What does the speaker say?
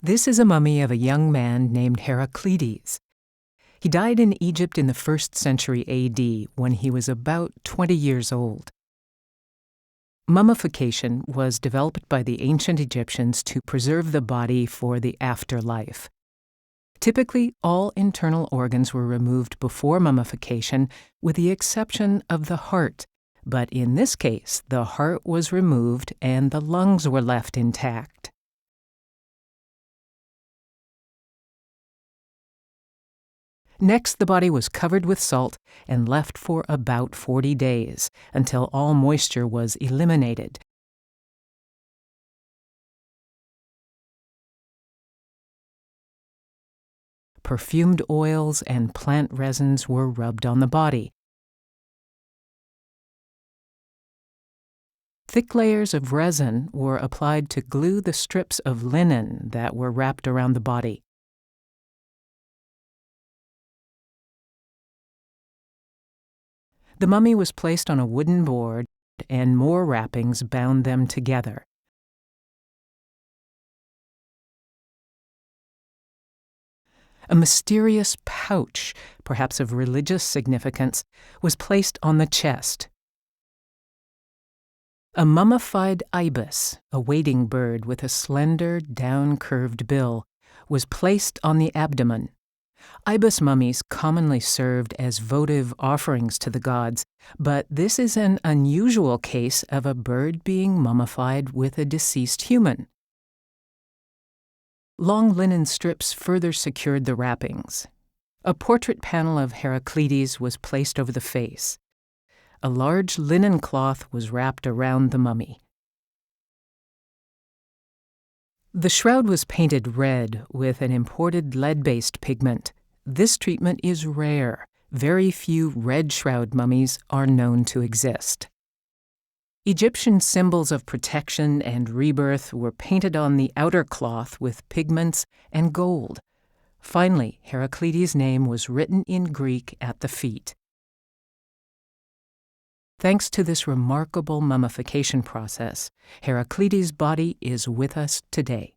This is a mummy of a young man named Heraclides. He died in Egypt in the first century AD when he was about 20 years old. Mummification was developed by the ancient Egyptians to preserve the body for the afterlife. Typically, all internal organs were removed before mummification, with the exception of the heart. But in this case, the heart was removed and the lungs were left intact. Next, the body was covered with salt and left for about 40 days until all moisture was eliminated. Perfumed oils and plant resins were rubbed on the body. Thick layers of resin were applied to glue the strips of linen that were wrapped around the body. The mummy was placed on a wooden board, and more wrappings bound them together. A mysterious pouch, perhaps of religious significance, was placed on the chest. A mummified ibis, a wading bird with a slender, down curved bill, was placed on the abdomen. Ibis mummies commonly served as votive offerings to the gods, but this is an unusual case of a bird being mummified with a deceased human. Long linen strips further secured the wrappings. A portrait panel of Heraclides was placed over the face. A large linen cloth was wrapped around the mummy. The shroud was painted red with an imported lead based pigment. This treatment is rare. Very few red shroud mummies are known to exist. Egyptian symbols of protection and rebirth were painted on the outer cloth with pigments and gold. Finally, Heraclides' name was written in Greek at the feet. Thanks to this remarkable mummification process, Heraclides' body is with us today.